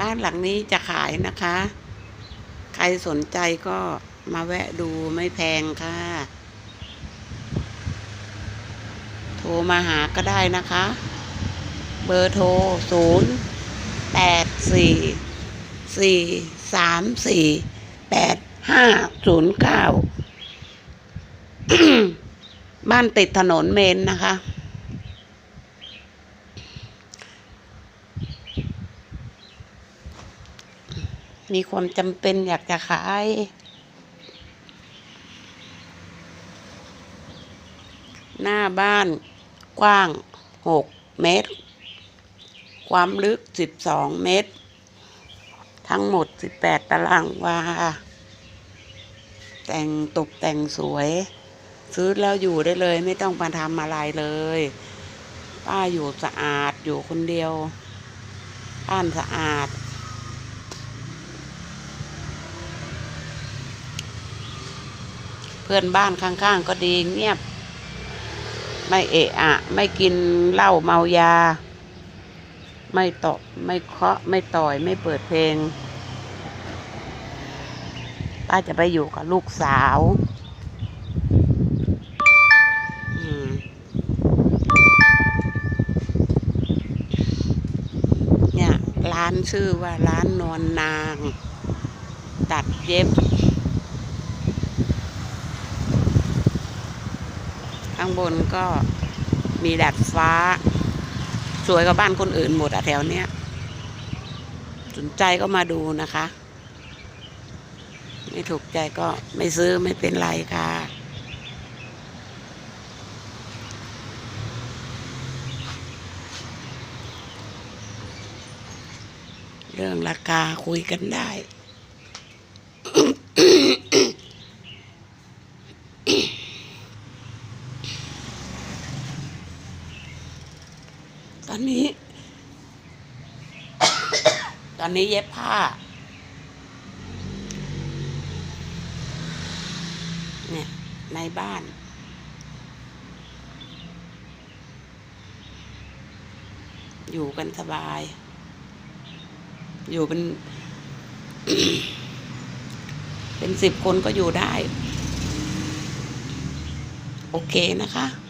บ้านหลังนี้จะขายนะคะ ใครสนใจก็มาแวะดูไม่แพงค่ะ โทรมาหาก็ได้นะคะ เบอร์โทรศูนย์แปดสี่สี่สามสี่แปดห้าศูนย์เก้าบ้านติดถนนเมนนะคะ มีความจำเป็นอยากจะขาย หน้าบ้านกว้างหกเมตร ความลึกสิบสองเมตร ทั้งหมดสิบแปดตารางวา แต่งตกแต่งสวย ซื้อแล้วอยู่ได้เลยไม่ต้องมาทำอะไรเลย ป้าอยู่สะอาดอยู่คนเดียว บ้านสะอาด พื่อนบ้านข้างๆ ก็ดีเงียบ ไม่เอะอะ ไม่กินเหล้าเมายา ไม่ตบไม่เคาะไม่ต่อยไม่เปิดเพลง ป้าจะไปอยู่กับลูกสาวเนี่ยร้านชื่อว่าร้านนวลนาง ตัดเย็บ ข้างบนก็มีดัดฟ้า สวยกว่าบ้านคนอื่นหมดอะแถวเนี้ยสนใจก็มาดูนะคะ ไม่ถูกใจก็ไม่ซื้อไม่เป็นไรค่ะ เรื่องราคาคุยกันได้ อนนี้ ตอนนี้เย็บผ้า เนี่ย ในบ้าน อยู่กันสบาย อยู่เป็น เป็นสิบคนก็อยู่ได้ โอเคนะคะ